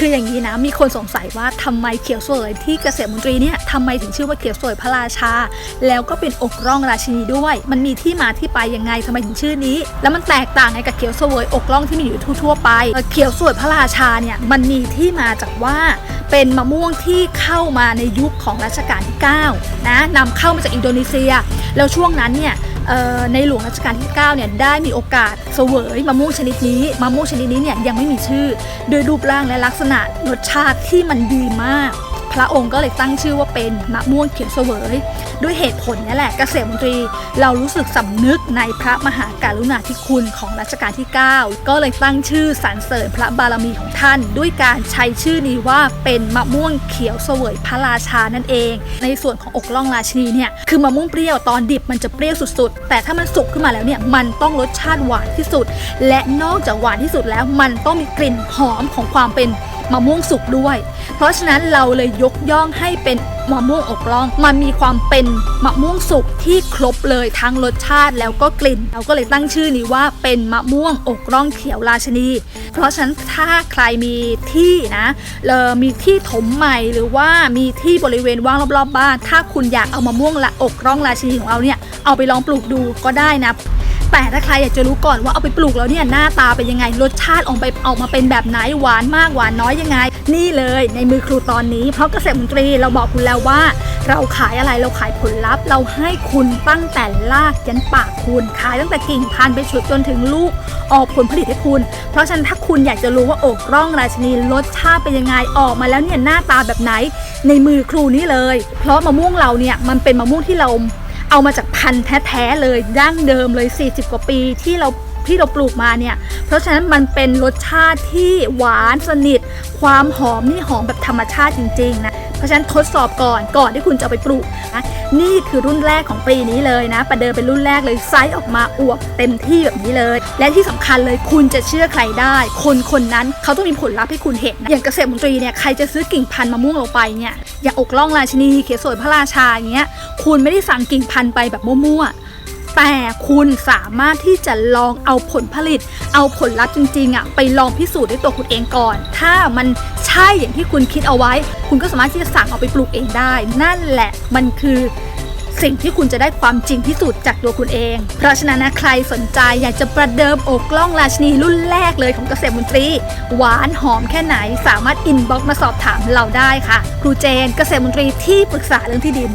คืออย่างนี้นะมีคนสงสัยว่าทำไมเขียวสวยที่เกษตรมนตรีเนี่ยทำไมถึงชื่อว่าเขียวสวยพระราชา แล้วก็เป็นอกร่องราชินีด้วย มันมีที่มาที่ไปยังไงทำไมถึงชื่อนี้ แล้วมันแตกต่างไงกับเขียวสวยอกร่องที่มีอยู่ทั่วๆไป เขียวสวยพระราชาเนี่ยมันมีที่มาจากว่าเป็นมะม่วงที่เข้ามาในยุคของรัชกาลที่9นะนำเข้ามาจากอินโดนีเซีย แล้วช่วงนั้นเนี่ย ในหลวงรัชกาลที่ 9 เนี่ยได้มีโอกาสเสวยมะม่วงชนิดนี้มะม่วงชนิดนี้เนี่ยยังไม่มีชื่อ โดยรูปร่างและลักษณะรสชาติที่มันดีมาก ระองค์ก็เลยตั้งชื่อว่าเป็นมะม่วงเขียวเสวย ด้วยเหตุผลนี่แหละเกษตรมนตรี เรารู้สึกสำนึกในพระมหาการุณาธิคุณของรัชกาลที่ 9 ก็เลยตั้งชื่อสรรเสริญพระบารมีของท่าน ด้วยการใช้ชื่อนี้ว่าเป็นมะม่วงเขียวเสวยพระราชานั่นเอง ในส่วนของอกล่องราชินีเนี่ยคือมะม่วงเปรี้ยวตอนดิบมันจะเปรี้ยวสุดๆ แต่ถ้ามันสุกขึ้นมาแล้วเนี่ยมันต้องรสชาติหวานที่สุด และนอกจากหวานที่สุดแล้วมันต้องมีกลิ่นหอมของความเป็นมะม่วงสุกด้วย เพราะฉะนั้นเราเลยยกย่องให้เป็นมะม่วงอกล่อง มันมีความเป็นมะม่วงสุกที่ครบเลยทั้งรสชาติแล้วก็กลิ่น เราก็เลยตั้งชื่อนี้ว่าเป็นมะม่วงอกร่องเขียวราชนี เพราะฉะนั้นถ้าใครมีที่นะเออมีที่ถมใหม่หรือว่ามีที่บริเวณว่างรอบๆบ้าน ถ้าคุณอยากเอามะม่วงละอกร่องราชนีของเราเนี่ยเอาไปลองปลูกดูก็ได้นะ แต่ถ้าใครอยากจะรู้ก่อนว่าเอาไปปลูกแล้วเนี่ยหน้าตาเป็นยังไงรสชาติออกไปออกมาเป็นแบบไหนหวานมากหวานน้อยยังไง นี่เลยในมือครูตอนนี้ เพราะเกษตรมนตรีเราบอกคุณแล้วว่า เราขายอะไรเราขายผลลัพธ์ เราให้คุณตั้งแต่รากยันปากคุณขายตั้งแต่กิ่งพันธุ์ไปฉุดจนถึงลูกออกผลผลิตให้คุณ เพราะฉะนั้นถ้าคุณอยากจะรู้ว่าอกร่องราชนีรสชาติเป็นยังไงออกมาแล้วเนี่ยหน้าตาแบบไหน ในมือครูนี่เลย เพราะมะม่วงเราเนี่ยมันเป็นมะม่วงที่เรา เอามาจากพันธุ์แท้ๆเลยดั้งเดิมเลย 40 กว่าปีที่เราที่เราปลูกมาเนี่ย เพราะฉะนั้นมันเป็นรสชาติที่หวานสนิท ความหอมนี่หอมแบบธรรมชาติจริงๆนะ เพราะฉะนั้นทดสอบก่อนก่อนที่คุณจะไปปลูกนะนี่คือรุ่นแรกของปีนี้เลยนะ ประเดิมเป็นรุ่นแรกเลยไซส์ออกมาอวบเต็มที่แบบนี้เลย และที่สำคัญเลยคุณจะเชื่อใครได้ คนคนนั้นเขาต้องมีผลลัพธ์ให้คุณเห็นนะอย่างเกษตรมนตรีเนี่ยใครจะซื้อกิ่งพันธุ์มะม่วงลงไปเนี่ยอย่างอกล่องราชินีเขียวสวยพระราชาอย่างเงี้ยคุณไม่ได้สั่งกิ่งพันธุ์ไปแบบมั่วๆ แต่คุณสามารถที่จะลองเอาผลผลิต เอาผลลัพธ์จริงๆอะไปลองพิสูจน์ด้วยตัวคุณเองก่อน ถ้ามันใช่อย่างที่คุณคิดเอาไว้ คุณก็สามารถที่จะสั่งเอาไปปลูกเองได้ นั่นแหละมันคือสิ่งที่คุณจะได้ความจริงที่สุดจากตัวคุณเอง เพราะฉะนั้นนะใครสนใจอยากจะประเดิมอกล่องราชนีรุ่นแรกเลยของเกษตรมนตรี หวานหอมแค่ไหนสามารถอินบ็อกซ์มาสอบถามเราได้ค่ะ ครูเจนเกษตรมนตรีที่ปรึกษาเรื่องที่ดิน